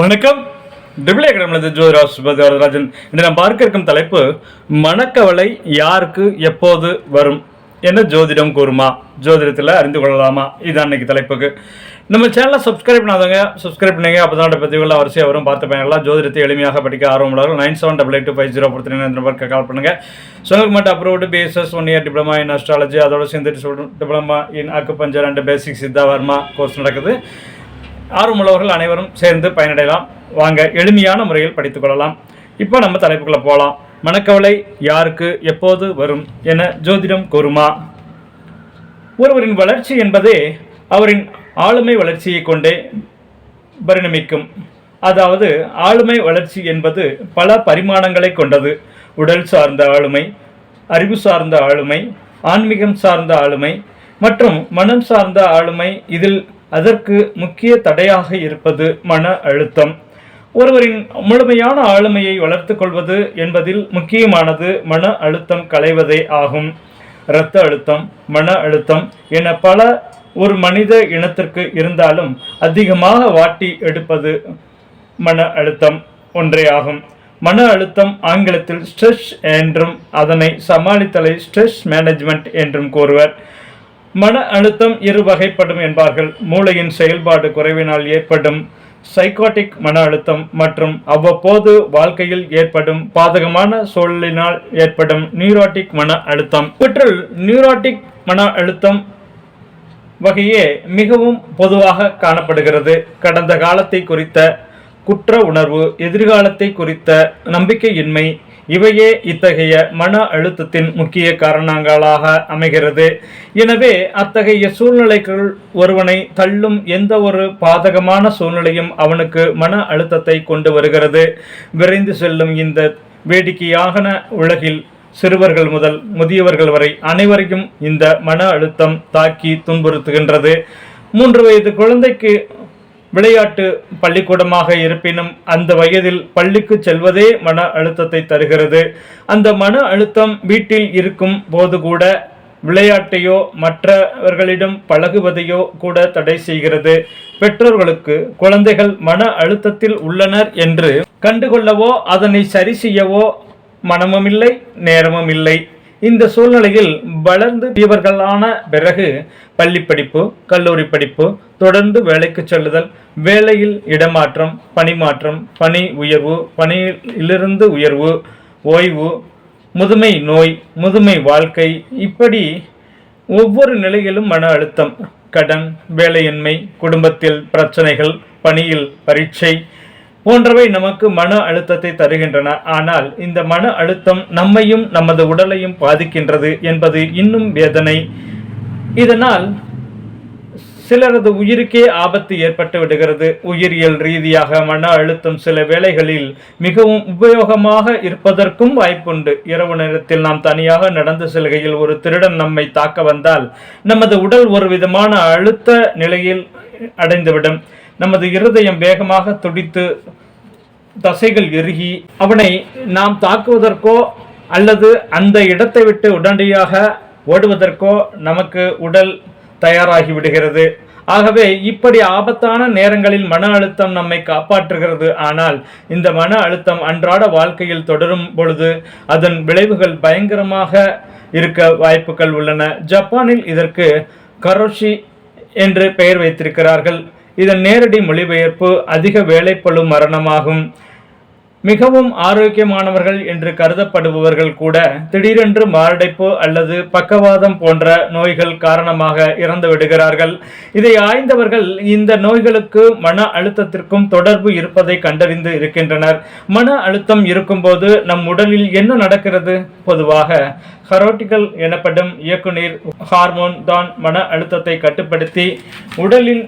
வணக்கம். டிபிளே அகாடமிலிருந்து ஜோதிராஜ் சுபதி வரதராஜன். இன்று நாம் பார்க்க இருக்கும் தலைப்பு மனக்கவலை யாருக்கு எப்போது வரும்? என்ன ஜோதிடம் கூறுமா? ஜோதிடத்தில் அறிந்து கொள்ளலாமா? இது அன்னைக்கு தலைப்புக்கு. நம்ம சேனலை சப்ஸ்கிரைப் பண்ணாதவங்க சப்ஸ்கிரைப் பண்ணுங்க. அப்போ தான் பதிவுகள் வரிசையாக வரும். பார்த்து பயனெல்லாம் ஜோதிடத்தை எளிமையாக படிக்க ஆர்வம் உள்ளவர்கள் nine seven double eight two five zero பொறுத்து நம்பருக்கு கால் பண்ணுங்கள் சொன்னதுக்கு மட்டும் approved BSS one year diploma in astrology அதோட சேர்ந்து diploma in acupuncture and basic Siddha Varma course நடக்குது. ஆர்வமுள்ளவர்கள் அனைவரும் சேர்ந்து பயனடையலாம். வாங்க எளிமையான முறையில் படித்துக் கொள்ளலாம். இப்போ நம்ம தலைப்புக்குள்ளே போகலாம் மனக்கவலை யாருக்கு எப்போது வரும் என ஜோதிடம் கூறுமா? ஒருவரின் வளர்ச்சி என்பதே அவரின் ஆளுமை வளர்ச்சியை கொண்டே பரிணமிக்கும். அதாவது ஆளுமை வளர்ச்சி என்பது பல பரிமாணங்களை கொண்டது. உடல் சார்ந்த ஆளுமை அறிவு சார்ந்த ஆளுமை ஆன்மீகம் சார்ந்த ஆளுமை மற்றும் மனம் சார்ந்த ஆளுமை இதில் அதற்கு முக்கிய தடையாக இருப்பது மன அழுத்தம். ஒருவரின் முழுமையான ஆளுமையை வளர்த்துக் கொள்வது என்பதில் முக்கியமானது மன அழுத்தம் களைவதே ஆகும். இரத்த அழுத்தம் மன அழுத்தம் என பல ஒரு மனித இனத்திற்கு இருந்தாலும் அதிகமாக வாட்டி எடுப்பது மன அழுத்தம் ஒன்றே ஆகும். மன அழுத்தம் ஆங்கிலத்தில் ஸ்ட்ரெஸ் என்றும் அதனை சமாளித்தலை ஸ்ட்ரெஸ் மேனேஜ்மெண்ட் என்றும் கூறுவர். மன அழுத்தம் இரு வகைப்படும் என்பார்கள். மூளையின் செயல்பாடு குறைவினால் ஏற்படும் சைக்காட்டிக் மன அழுத்தம் மற்றும் அவ்வப்போது வாழ்க்கையில் ஏற்படும் பாதகமான சூழலினால் ஏற்படும் நியூரோட்டிக் மன அழுத்தம். இவற்றில் நியூரோட்டிக் மன அழுத்தம் வகையே மிகவும் பொதுவாக காணப்படுகிறது. கடந்த காலத்தை குறித்த குற்ற உணர்வு எதிர்காலத்தை குறித்த நம்பிக்கையின்மை இவையே இத்தகைய மன அழுத்தத்தின் முக்கிய காரணங்களாக அமைகிறது. எனவே அத்தகைய சூழ்நிலைகள் ஒருவனை தள்ளும் எந்த ஒரு பாதகமான சூழ்நிலையும் அவனுக்கு மன அழுத்தத்தை கொண்டு வருகிறது. விரைந்து செல்லும் இந்த வேடிக்கையான உலகில் சிறுவர்கள் முதல் முதியவர்கள் வரை அனைவரையும் இந்த மன அழுத்தம் தாக்கி துன்புறுத்துகின்றது. மூன்று வயது குழந்தைக்கு விளையாட்டு பள்ளிக்கூடமாக இருப்பினும் அந்த வயதில் பள்ளிக்கு செல்வதே மன அழுத்தத்தை தருகிறது. அந்த மன அழுத்தம் வீட்டில் இருக்கும் போது கூட விளையாட்டையோ மற்றவர்களிடம் பழகுவதையோ கூட தடை செய்கிறது. பெற்றோர்களுக்கு குழந்தைகள் மன அழுத்தத்தில் உள்ளனர் என்று கண்டுகொள்ளவோ அதனை சரி செய்யவோ மனமும் இல்லை நேரமும் இல்லை இந்த சூழ்நிலையில் வளர்ந்து இவர்களான பிறகு பள்ளி படிப்பு கல்லூரி படிப்பு தொடர்ந்து வேலைக்கு செல்லுதல் வேலையில் இடமாற்றம் பணிமாற்றம் பணி உயர்வு பணியிலிருந்து உயர்வு ஓய்வு முதுமை நோய் முதுமை வாழ்க்கை இப்படி ஒவ்வொரு நிலையிலும் மன அழுத்தம் கடன் வேலையின்மை குடும்பத்தில் பிரச்சனைகள் பணியில் பரீட்சை போன்றவை நமக்கு மன அழுத்தத்தை தருகின்றன. ஆனால் இந்த மன அழுத்தம் நம்மையும் நமது உடலையும் பாதிக்கின்றது என்பது இன்னும் வேதனை. இதனால் சிலரது உயிருக்கே ஆபத்து ஏற்பட்டு விடுகிறது. உயிரியல் ரீதியாக மன அழுத்தம் சில வேளைகளில் மிகவும் உபயோகமாக இருப்பதற்கும் வாய்ப்புண்டு. இரவு நேரத்தில் நாம் தனியாக நடந்து செல்கையில் ஒரு திருடன் நம்மை தாக்க வந்தால் நமது உடல் ஒரு விதமான அழுத்த நிலையில் அடைந்துவிடும். நமது இருதயம் வேகமாக துடித்து தசைகள் எருகி அவனை நாம் தாக்குவதற்கோ அல்லது அந்த இடத்தை விட்டு உடனடியாக ஓடுவதற்கோ நமக்கு உடல் தயாராகி விடுகிறது. ஆகவே இப்படி ஆபத்தான நேரங்களில் மன அழுத்தம் நம்மை காப்பாற்றுகிறது. ஆனால் இந்த மன அழுத்தம் அன்றாட வாழ்க்கையில் தொடரும் பொழுது அதன் விளைவுகள் பயங்கரமாக இருக்க வாய்ப்புகள் உள்ளன. ஜப்பானில் இதற்கு கரோஷி என்று பெயர் வைத்திருக்கிறார்கள். இதன் நேரடி மொழிபெயர்ப்பு அதிக வேலைப்பழு மரணமாகும். மிகவும் ஆரோக்கியமானவர்கள் என்று கருதப்படுபவர்கள் கூட திடீரென்று மாரடைப்பு அல்லது பக்கவாதம் போன்ற நோய்கள் காரணமாக இறந்து விடுகிறார்கள். இதை ஆய்ந்தவர்கள் இந்த நோய்களுக்கு மன அழுத்தத்திற்கும் தொடர்பு இருப்பதை கண்டறிந்து இருக்கின்றனர். மன அழுத்தம் இருக்கும்போது நம் உடலில் என்ன நடக்கிறது? பொதுவாக ஹரோட்டிகள் எனப்படும் இயக்குநீர் ஹார்மோன் தான் மன அழுத்தத்தை கட்டுப்படுத்தி உடலில்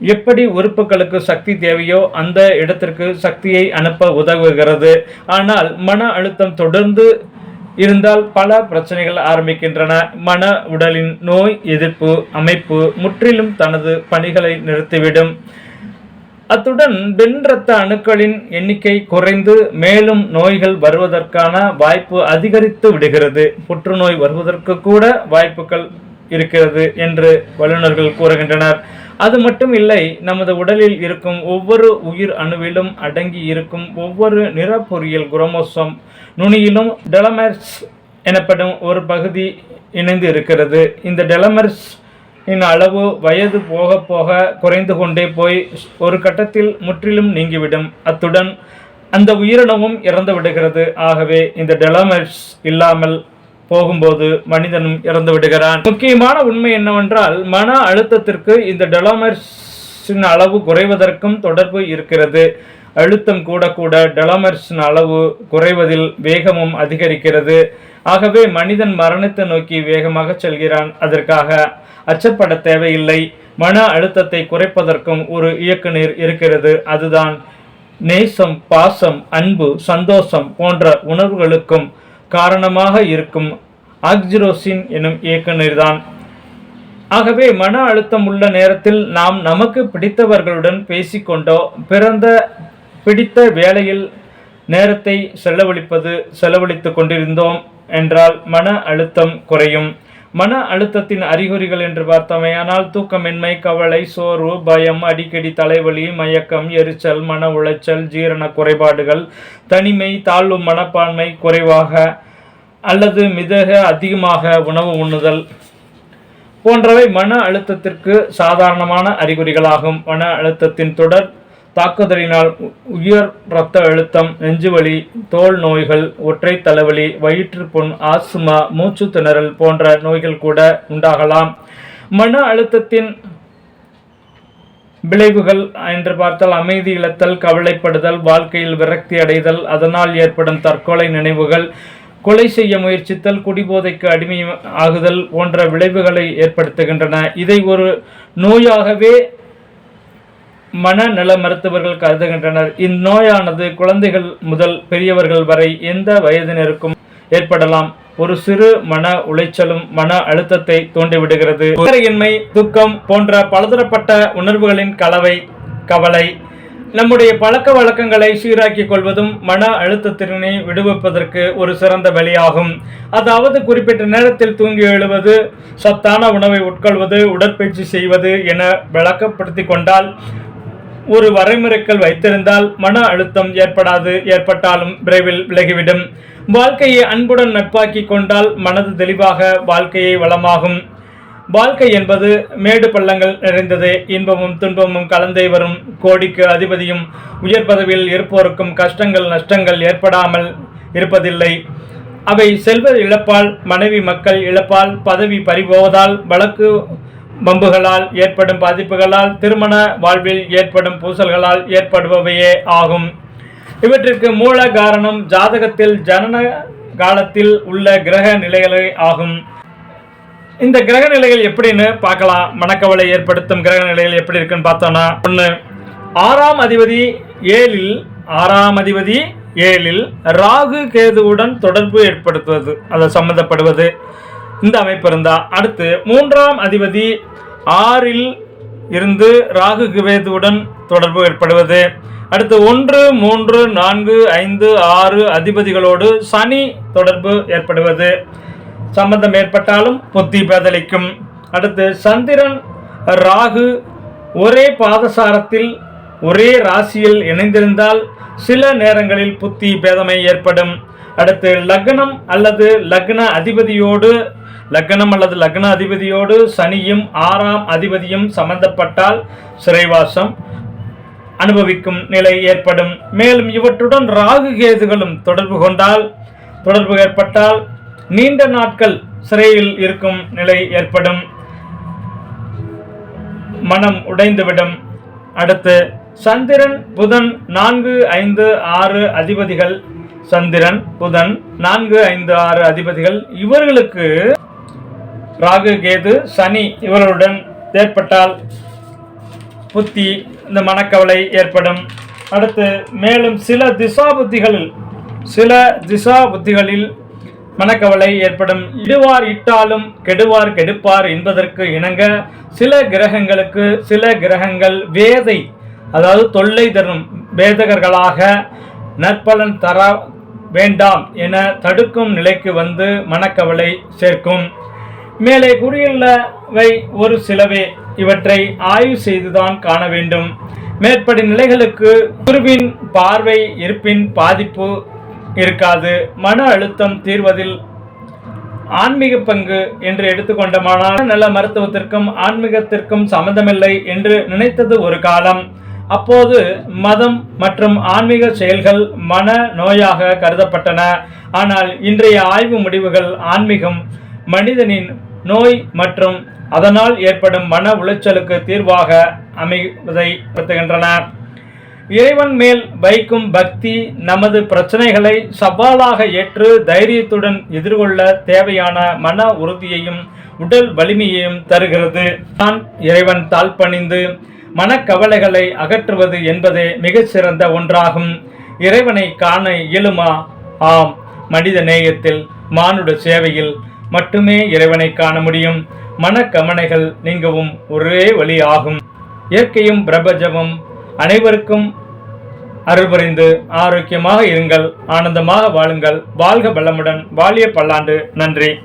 எப்படி உறுப்புகளுக்கு சக்தி தேவையோ அந்த இடத்திற்கு சக்தியை அனுப்ப உதவுகிறது. ஆனால் மன அழுத்தம் தொடர்ந்து இருந்தால் பல பிரச்சனைகள் ஆரம்பிக்கின்றன. மன உடலின் நோய் எதிர்ப்பு அமைப்பு முற்றிலும் தனது பணிகளை நிறுத்திவிடும். அத்துடன் வெண் இரத்த அணுக்களின் எண்ணிக்கை குறைந்து மேலும் நோய்கள் வருவதற்கான வாய்ப்பு அதிகரித்து விடுகிறது. புற்றுநோய் வருவதற்கு கூட வாய்ப்புகள் இருக்கிறது என்று வல்லுநர்கள் கூறுகின்றனர். அது மட்டும் இல்லை நமது உடலில் இருக்கும் ஒவ்வொரு உயிர் அணுவிலும் அடங்கி இருக்கும் ஒவ்வொரு நிறப்பொறியியல் குரோமோசோம் நுனியிலும் டெலமர்ஸ் எனப்படும் ஒரு பகுதி இணைந்து இருக்கிறது. இந்த டெலமர்ஸ் இன் அளவு வயது போக போக குறைந்து கொண்டே போய் ஒரு கட்டத்தில் முற்றிலும் நீங்கிவிடும். அத்துடன் அந்த உயிரினமும் இறந்து விடுகிறது. ஆகவே இந்த டெலமர்ஸ் இல்லாமல் போகும்போது மனிதனும் இறந்து விடுகிறான். முக்கியமான உண்மை என்னவென்றால் மன அழுத்தத்திற்கு இந்த டெலாமர்ஸின் அளவு குறைவதற்கும் தொடர்பு இருக்கிறது. அழுத்தம் கூட கூட டெலாமர்ஸின் அளவு குறைவதில் வேகமும் அதிகரிக்கிறது. ஆகவே மனிதன் மரணத்தை நோக்கி வேகமாக செல்கிறான். அதற்காக அச்சப்பட தேவையில்லை. மன அழுத்தத்தை குறைப்பதற்கும் ஒரு இயக்குநீர் இருக்கிறது. அதுதான் நேசம் பாசம் அன்பு சந்தோஷம் போன்ற உணர்வுகளுக்கும் காரணமாக இருக்கும் ஆக்சிரோசின் எனும் இயக்குநீர்தான் ஆகவே மன அழுத்தம் உள்ள நேரத்தில் நாம் நமக்கு பிடித்தவர்களுடன் பேசிக்கொண்டோ பிறந்த பிடித்த வேலையில் நேரத்தை செலவழிப்பது செலவழித்துக் கொண்டிருந்தோம் என்றால் மன அழுத்தம் குறையும். மன அழுத்தத்தின் அறிகுறிகள் என்று பார்த்தமையானால் தூக்கமின்மை கவலை சோர்வு பயம் அடிக்கடி தலைவலி மயக்கம் எரிச்சல் மன உளைச்சல் ஜீரண குறைபாடுகள் தனிமை தாழ்வு மனப்பான்மை குறைவாக அல்லது மிதக அதிகமாக உணவு உண்ணுதல் போன்றவை மன அழுத்தத்திற்கு சாதாரணமான அறிகுறிகளாகும். மன அழுத்தத்தின் தொடர் தாக்குதலினால் உயர் இரத்த அழுத்தம் நெஞ்சுவலி தோல் நோய்கள் ஒற்றை தலைவலி வயிற்றுப்புண் ஆஸ்துமா மூச்சு திணறல் போன்ற நோய்கள் கூட உண்டாகலாம். மன அழுத்தத்தின் விளைவுகள் என்று பார்த்தால் அமைதி இழத்தல் கவலைப்படுதல் வாழ்க்கையில் விரக்தி அடைதல் அதனால் ஏற்படும் தற்கொலை நினைவுகள் கொலை செய்ய முயற்சித்தல் குடிபோதைக்கு அடிமை ஆகுதல் போன்ற விளைவுகளை ஏற்படுத்துகின்றன. இதை ஒரு நோயாகவே மனநல மருத்துவர்கள் கருதுகின்றனர். இந்நோயானது குழந்தைகள் முதல் பெரியவர்கள் வரை எந்த வயதினருக்கும் ஏற்படலாம். ஒரு சிறு மன உளைச்சலும் மன அழுத்தத்தை தூண்டிவிடுகிறது. இன்மை துக்கம் போன்ற பலதரப்பட்ட உணர்வுகளின் கலவை கவலை நம்முடைய பழக்க வழக்கங்களை சீராக்கிக் கொள்வதும் மன அழுத்தத்தினை விடுவிப்பதற்கு ஒரு சிறந்த வழியாகும். அதாவது குறிப்பிட்ட நேரத்தில் தூங்கி எழுவது சத்தான உணவை உட்கொள்வது உடற்பயிற்சி செய்வது என விளக்கப்படுத்தி கொண்டால் ஒரு வரைமுறைகள் வைத்திருந்தால் மன அழுத்தம் ஏற்படாது ஏற்பட்டாலும் விரைவில் விலகிவிடும். வாழ்க்கையை அன்புடன் நட்பாக்கி கொண்டால் மனது தெளிவாக வாழ்க்கையை வளமாகும். வாழ்க்கை என்பது மேடு பள்ளங்கள் நிறைந்தது. இன்பமும் துன்பமும் கலந்தே வரும். கோடிக்கு அதிபதியும் உயர் பதவியில் இருப்போருக்கும் கஷ்டங்கள் நஷ்டங்கள் ஏற்படாமல் இருப்பதில்லை. அவை செல்வ இழப்பால் மனைவி மக்கள் இழப்பால் பதவி பறிபோவதால் வழக்கு பம்புகளால் ஏற்படும் பாதிப்புகளால் திருமண வாழ்வில் ஏற்படும் பூசல்களால் ஏற்படுபவையே ஆகும். இவற்றிற்கு மூல காரணம் ஜாதகத்தில் ஜனன காலத்தில் உள்ள கிரக நிலைகளே ஆகும். இந்த கிரக நிலைகள் எப்படின்னு பார்க்கலாம். மனக்கவலை ஏற்படுத்தும் கிரக நிலைகள் எப்படி இருக்குன்னு பார்த்தோம்னா ஒன்று ஆறாம் அதிபதி ஏழில் ஆறாம் அதிபதி ஏழில் ராகு கேதுவுடன் தொடர்பு ஏற்படுத்துவது அதை சம்மந்தப்படுவது இந்த அமைப்பு இருந்தா அடுத்து மூன்றாம் அதிபதி ஆறில் இருந்து ராகு குவேதுவுடன் தொடர்பு ஏற்படுவது. அடுத்து ஒன்று மூன்று நான்கு ஐந்து ஆறு அதிபதிகளோடு சனி தொடர்பு ஏற்படுவது. சம்பந்தம் ஏற்பட்டாலும் புத்தி பேதலிக்கும் அடுத்து சந்திரன் ராகு ஒரே பாதசாரத்தில் ஒரே ராசியில் இணைந்திருந்தால் சில நேரங்களில் புத்தி பேதமை ஏற்படும். அடுத்து லக்னம் அல்லது லக்ன அதிபதியோடு லக்னம் அல்லது லக்ன அதிபதியோடு சனியும் ஆறாம் அதிபதியும் சம்பந்தப்பட்டால் சிறைவாசம் அனுபவிக்கும் நிலை ஏற்படும். மேலும் இவற்றுடன் ராகு கேதுகளும் தொடர்பு கொண்டால் தொடர்பு ஏற்பட்டால் நீண்ட நாட்கள் சிறையில் இருக்கும் நிலை ஏற்படும். மனம் உடைந்துவிடும். அடுத்து சந்திரன் புதன் நான்கு ஐந்து ஆறு அதிபதிகள். சந்திரன் புதன் நான்கு ஐந்து ஆறு அதிபதிகள். இவர்களுக்கு ராகு கேது சனி இவர்களுடன் ஏற்பட்டால் புத்தி இந்த மனக்கவலை ஏற்படும். அடுத்து மேலும் சில திசா புத்திகளில் சில திசா புத்திகளில் மனக்கவலை ஏற்படும். இடுவார் இட்டாலும் கெடுவார் கெடுப்பார் என்பதற்கு இணங்க சில கிரகங்களுக்கு சில கிரகங்கள் வேதை அதாவது தொல்லை தரும் வேதகர்களாக நற்பலன் தர வேண்டாம் என தடுக்கும் நிலைக்கு வந்து மனக்கவலை சேர்க்கும். மேலே கூறியுள்ளவை ஒரு சிலவே. இவற்றை ஆய்வு செய்துதான் காண வேண்டும். மேற்படி நிலைகளுக்கு குருவின் பார்வை இருப்பின் பாதிப்பு இருக்காது. மன அழுத்தம் தீர்வதில் ஆன்மீக பங்கு என்று எடுத்துக்கொண்டமானால் நல்ல மருத்துவத்திற்கும் ஆன்மீகத்திற்கும் சம்மந்தமில்லை என்று நினைத்தது ஒரு காலம். அப்போது மதம் மற்றும் ஆன்மீக செயல்கள் மன நோயாக கருதப்பட்டன. ஆனால் இன்றைய ஆய்வு முடிவுகள் ஆன்மீகம் மனிதனின் நோய் மற்றும் அதனால் ஏற்படும் மன உளைச்சலுக்கு தீர்வாக அமைவதை படுத்துகின்றன இறைவன் மேல் வைக்கும் பக்தி நமது பிரச்சனைகளை சவாலாக ஏற்று தைரியத்துடன் எதிர்கொள்ள தேவையான மன உறுதியையும் உடல் வலிமையையும் தருகிறது. நான் இறைவன் தாழ்பணிந்து மனக்கவலைகளை அகற்றுவது என்பதே மிகச்சிறந்த ஒன்றாகும். இறைவனை காண இயலுமா? ஆம். மனித நேயத்தில் மானுட சேவையில் மட்டுமே இறைவனை காண முடியும். மனக்கமனைகள் நீங்கவும் ஒரே வழி ஆகும் இயற்கையும் பிரபஞ்சமும் அனைவருக்கும் அருள்புரிந்து ஆரோக்கியமாக இருங்கள். ஆனந்தமாக வாழுங்கள். வாழ்க பலமுடன் வாழிய பல்லாண்டு. நன்றி.